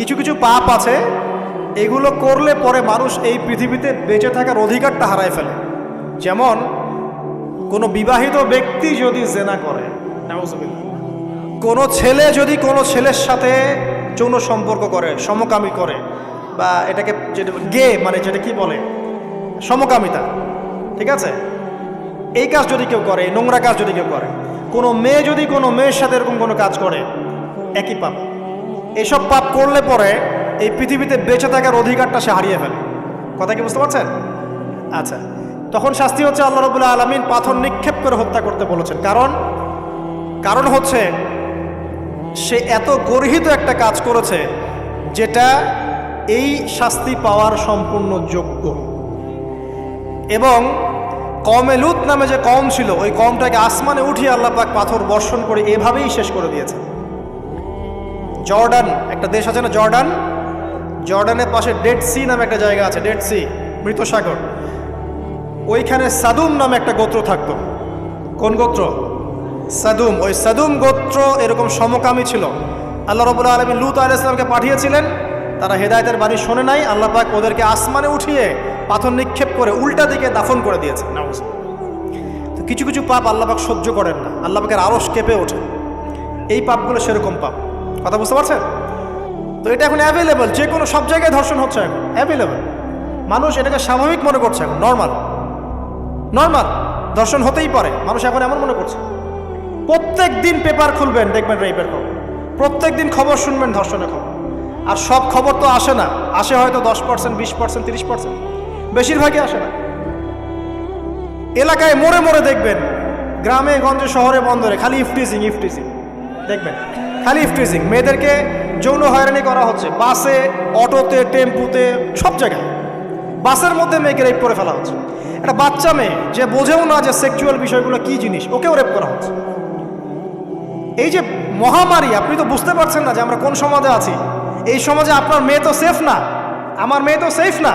কিছু কিছু পাপ আছে, এগুলো করলে পরে মানুষ এই পৃথিবীতে বেঁচে থাকার অধিকারটা হারায় ফেলে। যেমন, কোনো বিবাহিত ব্যক্তি যদি জেনা করে। কোনো ছেলে যদি কোনো ছেলের সাথে যৌন সম্পর্ক করে, সমকামী করে, বা এটাকে যেটা গে মানে যেটা কি বলে? সমকামিতা, ঠিক আছে? এই কাজ যদি কেউ করে নোংরা কাজ যদি কেউ করে, কোনো মেয়ে যদি কোনো মেয়ের সাথে এরকম কোনো কাজ করে, একই পাপ। এসব পাপ করলে পরে এই পৃথিবীতে বেঁচে থাকার অধিকারটা সে হারিয়ে ফেলে। কথা কি বুঝতে পারছেন? আচ্ছা তখন শাস্তি হচ্ছে আল্লাহ রবুল্লাহ আলমিন পাথর নিক্ষেপ করে হত্যা করতে বলেছেন। কারণ কারণ হচ্ছে সে এত গর্হিত একটা কাজ করেছে যেটা এই শাস্তি পাওয়ার সম্পূর্ণ যোগ্য। এবং কমে লুত নামে যে কম ছিল, ওই কমটাকে আসমানে উঠিয়ে আল্লাহ পাক পাথর বর্ষণ করে এভাবেই শেষ করে দিয়েছে জর্ডান, একটা দেশ আছে না জর্ডান? জর্ডানের পাশে ডেড সি নামে একটা জায়গা আছে, ডেড সি মৃত সাগর ওইখানে সাদুম নামে একটা গোত্র থাকতো। কোন গোত্র? সাদুম। ওই সাদুম গোত্র এরকম সমকামী ছিল। আল্লাহ রবুল্লাহ আলমী লুত আল ইসলামকে পাঠিয়েছিলেন। তারা হেদায়তের বাণী শোনে নাই। আল্লাহ পাক ওদেরকে আসমানে উঠিয়ে পাথর নিক্ষেপ করে উল্টা দিকে দাফন করে দিয়েছে। তো কিছু কিছু পাপ আল্লাহ পাক সহ্য করেন না। আল্লাহ পাকের আরস কেঁপে ওঠে। এই পাপগুলো সেরকম পাপ। কথা বুঝতে পারছেন? তো এটা এখন অ্যাভেলেবল যে কোনো সব জায়গায় ধর্ষণ হচ্ছে এখন অ্যাভেলেবল মানুষ এটাকে স্বাভাবিক মনে করছে এখন নর্মাল নর্মাল ধর্ষণ হতেই পারে, মানুষ এখন এমন মনে করছে। প্রত্যেক দিন পেপার খুলবেন, দেখবেন রেপের খবর। প্রত্যেক দিন খবর শুনবেন ধর্ষণের খবর। আর সব খবর তো আসে না, আসে হয়তো দশ পার্সেন্ট বিশ পার্সেন্ট তিরিশ পার্সেন্ট বেশিরভাগই আসে না। এলাকায় মোড়ে মোড়ে দেখবেন, গ্রামে, গঞ্জে, শহরে বন্দরে খালি ইফটিজিং ইফটিজিং। দেখবেন। খালি ইফটিজিং মেয়েদেরকে যৌন হয়রানি করা হচ্ছে। বাসে, অটোতে, টেম্পুতে, সব জায়গায়। বাসের মধ্যে মেয়েকে রেপ করে ফেলা হচ্ছে। একটা বাচ্চা মেয়ে, যে বোঝেও না যে সেক্সুয়াল বিষয়গুলো কি জিনিস, ওকেও রেপ করা হচ্ছে। এই যে মহামারী, আপনি তো বুঝতে পারছেন না যে আমরা কোন সমাজে আছি। এই সমাজে আপনার মেয়ে তো সেফ না। আমার মেয়ে তো সেফ না।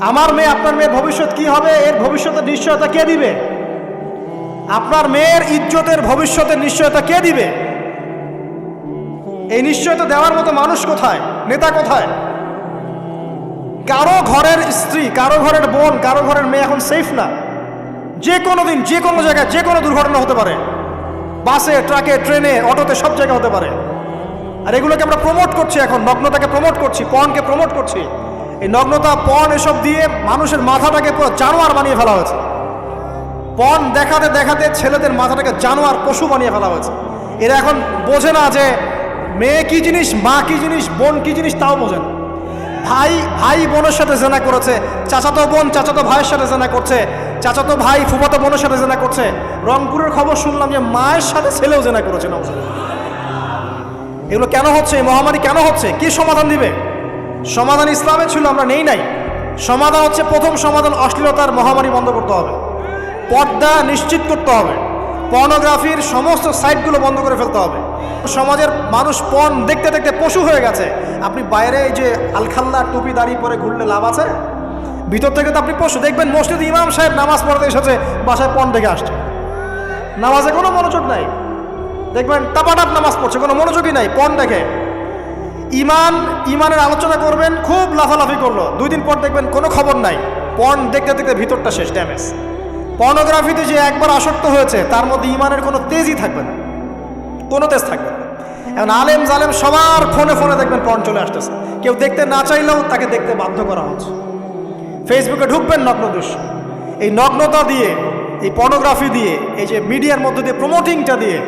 আমার মেয়ে, আপনার মেয়ের ভবিষ্যৎ কি হবে? এর ভবিষ্যতের নিশ্চয়তা কে দিবে? আপনার মেয়ের ইজ্জতের ভবিষ্যতের নিশ্চয়তা কে দিবে? এই নিশ্চয়তা দেওয়ার মতো মানুষ কোথায়? নেতা কোথায়? কারও ঘরের স্ত্রী, কারও ঘরের বোন, কারও ঘরের মেয়ে এখন সেফ না। যে কোনো দিন, যে কোনো জায়গায়, যে কোনো দুর্ঘটনা হতে পারে। বাসে, ট্রাকে, ট্রেনে, অটোতে সব জায়গায় হতে পারে। আর এগুলোকে আমরা প্রমোট করছি এখন, নগ্নতাকে প্রমোট করছি, পণকে প্রমোট করছি। এই নগ্নতা, পণ এসব দিয়ে মানুষের মাথাটাকে পুরো জানোয়ার বানিয়ে ফেলা হয়েছে। পণ দেখাতে দেখাতে ছেলেদের মাথাটাকে জানোয়ার পশু বানিয়ে ফেলা হয়েছে। এরা এখন বোঝে না যে মেয়ে কি জিনিস, মা কি জিনিস, বোন কি জিনিস তাও বোঝে না। ভাই ভাই বোনের সাথে জেনা করেছে, চাচাতো বোন চাচাতো ভাইয়ের সাথে জেনা করছে, চাচাতো ভাই ফুফাতো বোনের সাথে জেনা করছে। রংপুরের খবর শুনলাম যে মায়ের সাথে ছেলেও জেনা করেছে। এগুলো কেন হচ্ছে? এই মহামারী কেন হচ্ছে? কি সমাধান দিবে? সমাধান ইসলামে ছিল, আমরা নেই নাই। সমাধান হচ্ছে, প্রথম সমাধান অশ্লীলতার মহামারী বন্ধ করতে হবে। পর্দা নিশ্চিত করতে হবে। পর্নোগ্রাফির সমস্ত সাইটগুলো বন্ধ করে ফেলতে হবে। সমাজের মানুষ পণ দেখতে দেখতে পশু হয়ে গেছে। আপনি বাইরে এই যে আলখাল্লা টুপি দাঁড়িয়ে পরে ঘুরলে লাভ আছে? ভিতর থেকে তো আপনি পশু দেখবেন, মসজিদ ইমাম সাহেব নামাজ পড়তে এসেছে, বাসায় পণ দেখে আসছে। নামাজে কোনো মনোযোগ নাই। দেখবেন টাপাটাপ নামাজ পড়ছে, কোনো মনোযোগই নাই পণ দেখে ইমান, ইমানের আলোচনা করবেন, খুব লাফালাফি করল। দুই দিন পর দেখবেন কোনো খবর নাই। পণ দেখতে দেখতে ভিতরটা শেষ ড্যামেজ পর্নোগ্রাফিতে যে একবার আসক্ত হয়েছে, তার মধ্যে ইমানের কোনো তেজই থাকবে না। কোনো তেজ থাকবে না। এখন আলেম জালেম সবার ফোনে ফোনে দেখবেন পণ চলে আসতেছে। কেউ দেখতে না চাইলেও তাকে দেখতে বাধ্য করা হচ্ছে। ফেসবুকে ঢুকবেন নগ্ন দৃশ্য। এই নগ্নতা দিয়ে, এই পর্নোগ্রাফি দিয়ে, এই যে মিডিয়ার মধ্যে দিয়ে প্রমোটিংটা দিয়ে,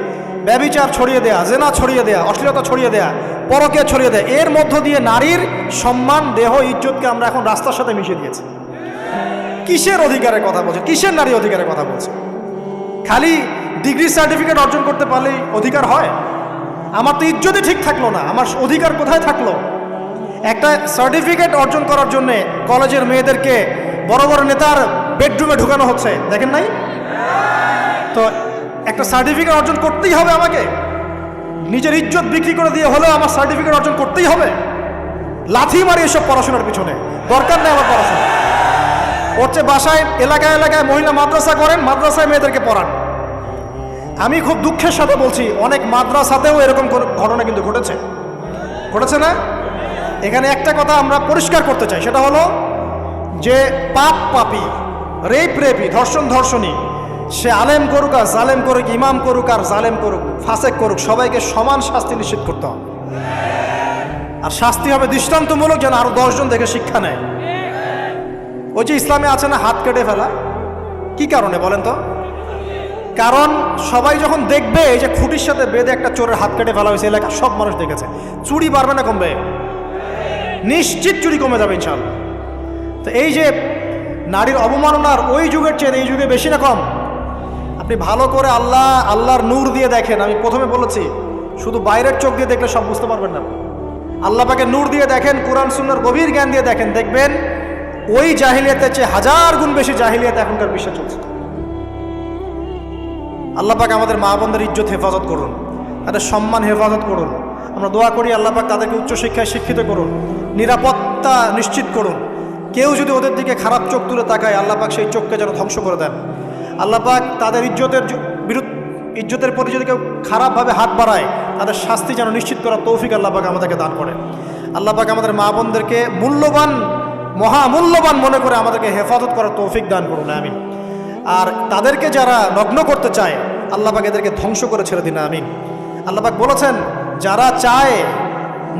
ব্যবিচার ছড়িয়ে দেয়া, জেনা ছড়িয়ে দেয়া, অশ্লীলতা ছড়িয়ে দেয়া পরকে ছড়িয়ে দেয়া, এর মধ্য দিয়ে নারীর সম্মান, দেহ, ইজ্জতকে আমরা এখন রাস্তার সাথে মিশিয়ে দিয়েছি। কিসের অধিকারের কথা বলছে? কিসের নারী অধিকারের কথা বলছে? খালি ডিগ্রি সার্টিফিকেট অর্জন করতে পারলেই অধিকার হয়? আমার তো ইজ্জতই ঠিক থাকল না। আমার অধিকার কোথায় থাকল? একটা সার্টিফিকেট অর্জন করার জন্য কলেজের মেয়েদেরকে বড় বড় নেতার বেডরুমে ঢুকানো হচ্ছে। দেখেন নাই? তো একটা সার্টিফিকেট অর্জন করতেই হবে আমাকে। নিজের ইজ্জত বিক্রি করে দিয়ে হলেও আমার সার্টিফিকেট অর্জন করতেই হবে। লাথি মারি এসব পড়াশোনার পিছনে। দরকার নেই আমার পড়াশোনা হচ্ছে বাসায়, এলাকায় এলাকায় মহিলা মাদ্রাসা করেন, মাদ্রাসায় মেয়েদেরকে পড়ান। আমি খুব দুঃখের সাথে বলছি, অনেক মাদ্রাসাতেও এরকম ঘটনা কিন্তু ঘটেছে। ঘটেছে না? এখানে একটা কথা আমরা পরিষ্কার করতে চাই, সেটা হলো যে পাপ পাপি, রেপ রেপি, ধর্ষণ ধর্ষণী, সে আলেম করুক আর জালেম করুক, ইমাম করুক আর জালেম করুক, ফাসেক করুক, সবাইকে সমান শাস্তি নিশ্চিত করতে হবে। আর শাস্তি হবে দৃষ্টান্তমূলক যেন আরও দশজন দেখে শিক্ষা নেয়। ওই যে ইসলামে আছে না হাত কেটে ফেলা? কি কারণে বলেন তো? কারণ সবাই যখন দেখবে, এই যে খুঁটির সাথে বেঁধে একটা চোরের হাত কেটে ফেলা হয়েছে, এলাকার সব মানুষ দেখেছে। চুরি বাড়বে না কমবে। নিশ্চিত চুরি কমে যাবে ইনশাল্লাহ তো এই যে নারীর অবমাননার ওই যুগের চেয়ে এই যুগে বেশি না কম? আপনি ভালো করে আল্লাহ, আল্লাহর নূর দিয়ে দেখেন। আমি প্রথমে বলেছি, শুধু বাইরের চোখ দিয়ে দেখলে সব বুঝতে পারবেন না আল্লাহ পাকে নূর দিয়ে দেখেন, কোরআন সুন্নার গভীর জ্ঞান দিয়ে দেখেন। দেখবেন ওই জাহিলিয়াতের চেয়ে হাজার গুণ বেশি জাহিলিয়াত এখনকার বিশ্বে চলছে। আল্লাহ পাক আমাদের মা বোনদের ইজ্জত হেফাজত করুন, তাদের সম্মান হেফাজত করুন। আমরা দোয়া করি আল্লাহ পাক তাদেরকে উচ্চশিক্ষায় শিক্ষিত করুন, নিরাপত্তা নিশ্চিত করুন। কেউ যদি ওদের দিকে খারাপ চোখ তুলে তাকায়, আল্লাহ পাক সেই চোখকে যেন ধ্বংস করে দেন। আল্লাহ পাক তাদের ইজ্জতের বিরুদ্ধ ইজ্জতের প্রতি যদি কেউ খারাপভাবে হাত বাড়ায়, তাদের শাস্তি যেন নিশ্চিত করার তৌফিক আল্লাহ পাক আমাদেরকে দান করে আল্লাহ পাক আমাদের মা বোনদেরকে মূল্যবান মহামূল্যবান মনে করে আমাদেরকে হেফাজত করার তৌফিক দান করুন, আমিন। আর তাদেরকে যারা নগ্ন করতে চায় আল্লাপাক এদেরকে ধ্বংস করে ছেড়ে দিন, আমিন। আল্লাপাক বলেছেন, যারা চায়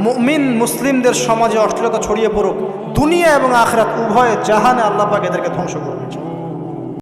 মুমিন মুসলিমদের সমাজে অশ্লীলতা ছড়িয়ে পড়ুক, দুনিয়া এবং আখরাত উভয়ে জাহানে আল্লাপাক এদেরকে ধ্বংস করে করবে